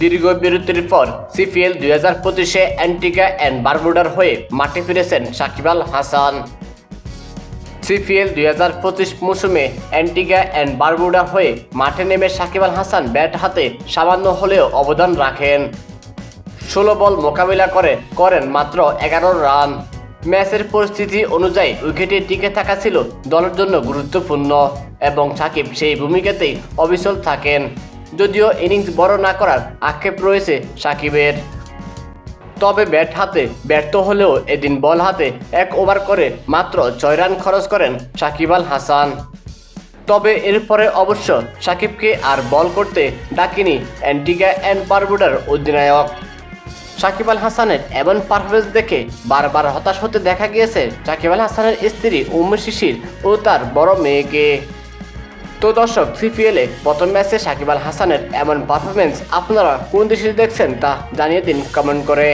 দীর্ঘ বিরতির পর সিপিএল দুই হাজার পঁচিশে অ্যান্টিকা অ্যান্ড বারবুডার হয়ে মাঠে ফিরেছেন সাকিব আল হাসান। সিপিএল দুই হাজার পঁচিশ মৌসুমে অ্যান্টিগা অ্যান্ড বারমুডা হয়ে মাঠে নেমে সাকিব আল হাসান ব্যাট হাতে সামান্য হলেও অবদান রাখেন। ষোলো বল মোকাবিলা করে, করেন মাত্র এগারো রান। ম্যাচের পরিস্থিতি অনুযায়ী উইকেটে টিকে থাকা ছিল দলের জন্য গুরুত্বপূর্ণ এবং সাকিব সেই ভূমিকাতেই অবিচল থাকেন। যদিও ইনিংস বড় না করার আক্ষেপ রয়েছে সাকিবের। তবে ব্যাট হাতে ব্যর্থ হলেও এদিন বল হাতে এক ওভার করে মাত্র ছয় রান খরচ করেন সাকিব আল হাসান। তবে এরপরে অবশ্য সাকিবকে আর বল করতে ডাকেনি অ্যান্টিগা অ্যান্ড বারবুডার অধিনায়ক। সাকিব আল হাসানের এমন পারফরমেন্স দেখে বারবার হতাশ হতে দেখা গিয়েছে সাকিব আল হাসানের স্ত্রী উম্মে শিশির ও তার বড় মেয়েকে। তো দর্শক, সিপিএলে প্রথম ম্যাচে সাকিব আল হাসানের এমন পারফরমেন্স আপনারা কোন দেশে দেখছেন তা জানিয়ে দিন কমেন্ট করে।